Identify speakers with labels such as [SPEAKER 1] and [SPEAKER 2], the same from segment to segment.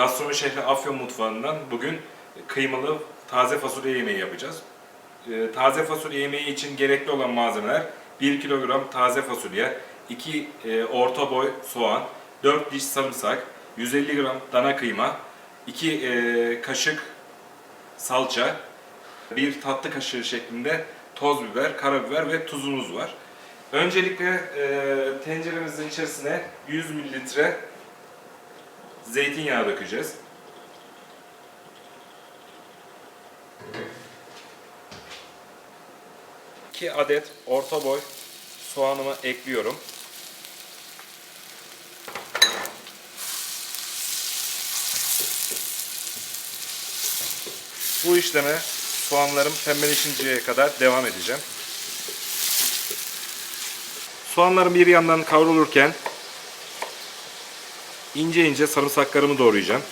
[SPEAKER 1] Gastronomi şehri Afyon mutfağından bugün kıymalı taze fasulye yemeği yapacağız. Ee, Taze fasulye yemeği için gerekli olan malzemeler 1 kilogram taze fasulye, 2 e, orta boy soğan, 4 diş sarımsak, 150 gram dana kıyma, 2 kaşık salça, 1 tatlı kaşığı şeklinde toz biber, karabiber ve tuzumuz var. Öncelikle e, tenceremizin içerisine 100 mililitre zeytinyağı dökeceğiz. İki adet orta boy soğanımı ekliyorum. Bu işleme soğanlarım pembeleşinceye kadar devam edeceğim. Soğanlarım bir yandan kavrulurken ince ince sarımsaklarımı doğrayacağım.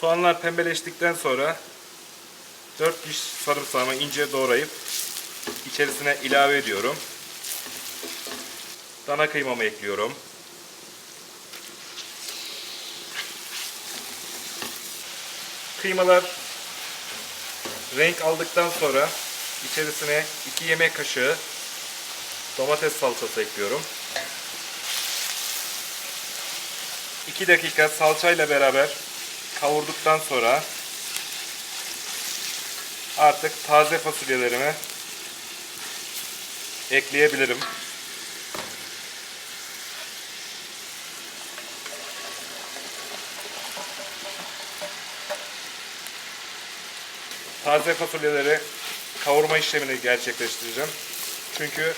[SPEAKER 1] Soğanlar pembeleştikten sonra 4 diş sarımsağımı ince doğrayıp içerisine ilave ediyorum. Dana kıymamı ekliyorum. Kıymalar renk aldıktan sonra içerisine 2 yemek kaşığı domates salçası ekliyorum. 2 dakika salçayla beraber kavurduktan sonra artık taze fasulyelerimi ekleyebilirim. Taze fasulyeleri kavurma işlemini gerçekleştireceğim. Çünkü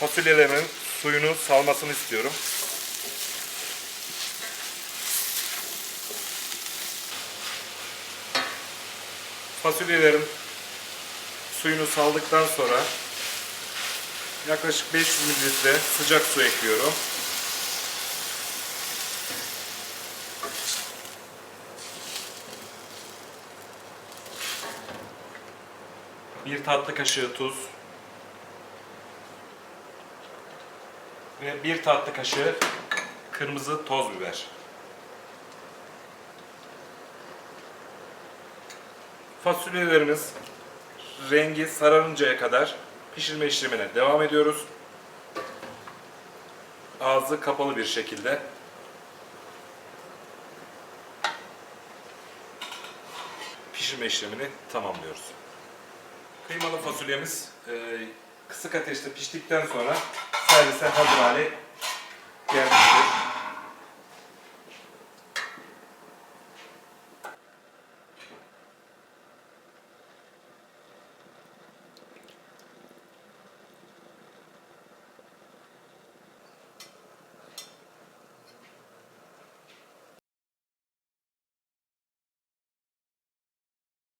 [SPEAKER 1] fasulyelerimin suyunu salmasını istiyorum. Fasulyelerin suyunu saldıktan sonra yaklaşık 500 ml sıcak su ekliyorum. Bir tatlı kaşığı tuz ve bir tatlı kaşığı kırmızı toz biber. Fasulyelerimiz rengi sararıncaya kadar pişirme işlemine devam ediyoruz. Ağzı kapalı bir şekilde. Pişirme işlemini tamamlıyoruz. Kıymalı fasulyemiz e, kısık ateşte piştikten sonra servise hazır hale gelmiştir.